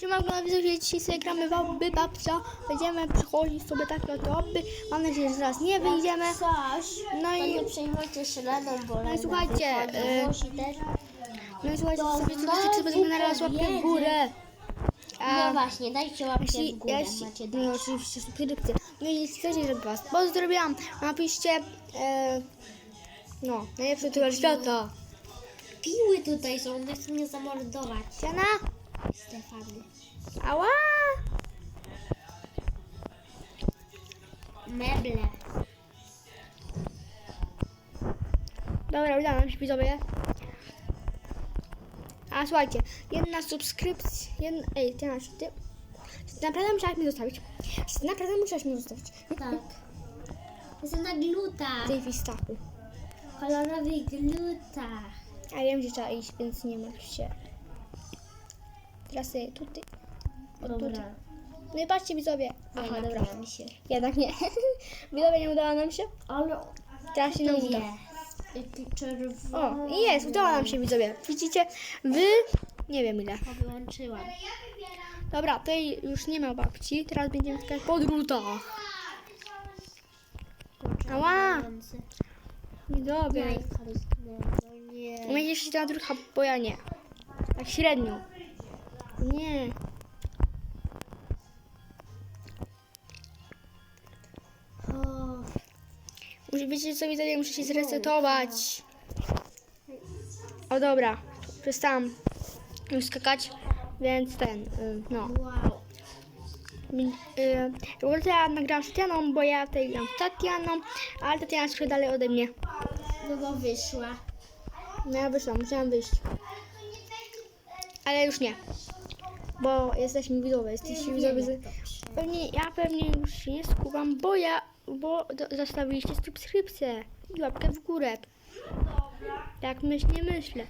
Siemanko, na widzowie, dzisiaj sobie gramy w Obby Babcia. Będziemy przychodzić sobie tak na to Obby. Mam nadzieję, że zaraz nie wyjdziemy. No i- nie przejmujcie się Leną, bo No i słuchajcie, y. No i słuchajcie, sobie znowu zobaczycie, co będziemy naraz łapkę w górę. No właśnie, dajcie łapkę jeśli, w górę, jeśli, macie no i dać. oczywiście subskrypcję. No i chcecie, żeby was pozdrowiłam, napiszcie, e, no, najlepszy youtuber świata. Piły tutaj są, one chcą mnie zamordować. Jana, Stefany. Ała! Meble. Dobra, udało się widzowie. A słuchajcie, jedna subskrypcja, jedna, ej, ty masz, ty, naprawdę musiałaś mi zostawić. Naprawdę musiałaś mi zostawić. Tak. Jestem na gluta. Ty Wistachu. Kolorowy gluta. A wiem, gdzie trzeba iść, więc nie martw się. Teraz sobie tutaj. O, tutaj. Dobra. No i patrzcie widzowie. Aha, Aha, dobra. mi się. Jednak nie. widzowie, nie udało nam się. Ale Teraz się nam uda. O, jest, udało nam się widzowie. Widzicie, wy, nie wiem ile. Wyłączyłam. Dobra, tutaj już nie ma babci, teraz będziemy skakać po drutach. Ała! Widzowie. Rozginęła. No się na drucha, bo ja nie. Tak średnio. Nie. Muszę, wiecie co widzowie, muszę się zresetować. O dobra, przestałam już skakać, więc ten, y, no. wow. Y, ja nagrałam z Tatianą, bo ja tutaj gram z Tatianą, ale Tatiana jest trochę dalej ode mnie. No bo wyszła. No ja wyszłam, musiałam wyjść. Ale już nie. Bo jesteśmy widzowie, jesteśmy widzowie. Z... Pewnie, ja pewnie już się nie skuwam, bo ja, bo do, zostawiliście subskrypcję i łapkę w górę. Jak myśl, nie myślę.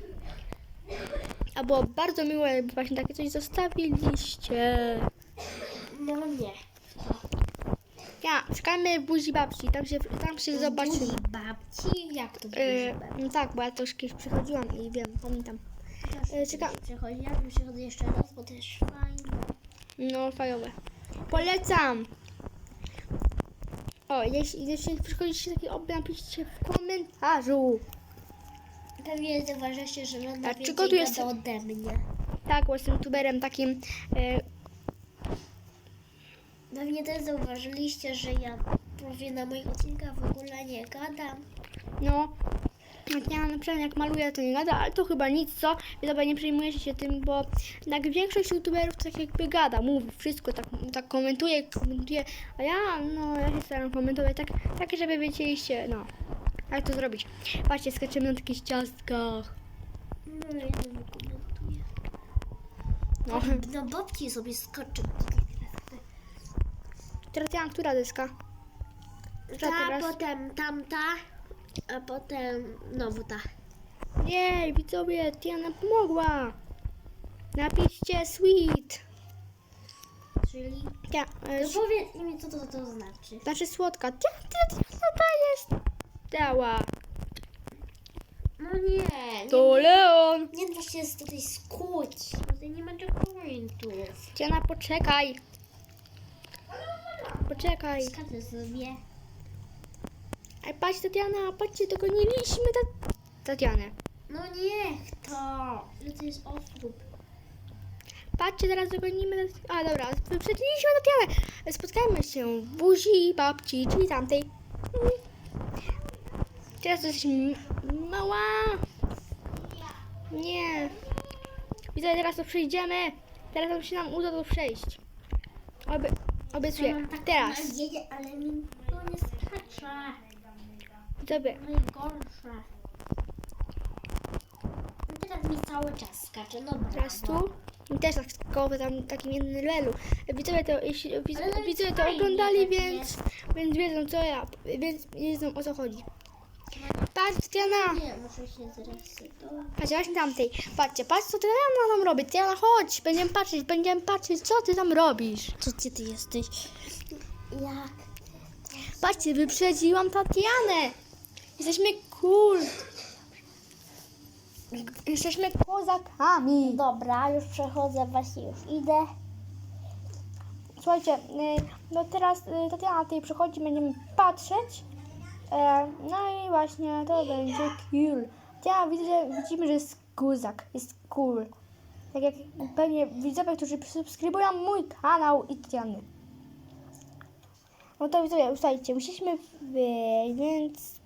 A było bardzo miłe, jakby właśnie takie coś zostawiliście. No nie. Ja, czekamy buzi babci, tam się, tam się zobaczymy. Buzi babci? Jak to buzi Yy, babci? no tak, bo ja troszkę już przychodziłam i wiem, pamiętam. Też czekam. Przechodzi, ja bym przychodzę jeszcze raz, bo też fajnie. No, fajowe. Polecam! O, jeśli, jeśli przychodzicie taki oby, napiszcie w komentarzu. Pewnie zauważycie, że Lena więcej jest- gada ode mnie. Tak, bo jestem youtuberem takim, e, Pewnie też zauważyliście, że ja prawie na moich odcinkach w ogóle nie gadam. no, jak ja na przykład jak maluję, to nie gada, ale to chyba nic, co? Wy dobra, nie przejmujecie się tym, bo tak większość youtuberów tak jakby gada, mówi wszystko, tak, tak komentuje, komentuje, a ja, no, ja się staram komentować tak, tak żeby wiedzieliście, no, jak to zrobić. Patrzcie, skaczemy na takich ciastkach. No ja nie komentuję. No. No babci sobie skoczę. Teraz ja, która deska? Która Ta, teraz? potem tamta, a potem znowu ta. Jej, widzowie, Tiana pomogła. Napiszcie sweet. Czyli... Ja, e, No powiedz mi, co to, to znaczy. znaczy słodka. Tia, tia, tia, co to jest? Dała. No nie, nie, To Leon. nie da się tutaj skuć, tutaj nie ma checkpointów. Tiana, poczekaj. Poczekaj. Skaczę sobie. Ej, patrz, Tatiana, patrzcie, dogoniliśmy ta... Tatianę. No niech to. Ile to jest osób? Patrzcie, teraz dogonimy... A, dobra, wyprzedziliśmy Tatianę. Spotkajmy się w buzi babci, czyli tamtej. Mm. Teraz jesteśmy mała. Nie. Widzę, teraz to przejdziemy. Teraz to się nam uda to przejść. Oby, obiecuję. Teraz. nadzieję, ale mi to nie skacze. Widzowie, Najgorsze. No teraz mi cały czas skacze, no teraz tu. I też tak skołowy tam takim jednym levelu. Widzowie to, jeśli widz, Ale widzowie to oglądali, więc, więc wiedzą co ja, więc wiedzą o co chodzi. Patrz, Tiana! Nie, muszę się zresetować. Patrz, właśnie tamtej. Patrzcie, patrz co Tiana tam robi. Tiana, chodź, będziemy patrzeć, będziemy patrzeć, co ty tam robisz. Co ty, ty jesteś? Jak? Patrzcie, wyprzedziłam Tatianę. Jesteśmy cool. Jesteśmy kozakami. Dobra, już przechodzę, właśnie już idę. Słuchajcie, y, no teraz y, Tatiana tutaj przychodzi, będziemy patrzeć. E, No i właśnie to będzie cool. Ja widzę, że widzimy, że jest kozak, jest cool. Tak jak pewnie widzowie, którzy subskrybują mój kanał i Tatiany. No to widzowie, ustajcie, musieliśmy wyjść, więc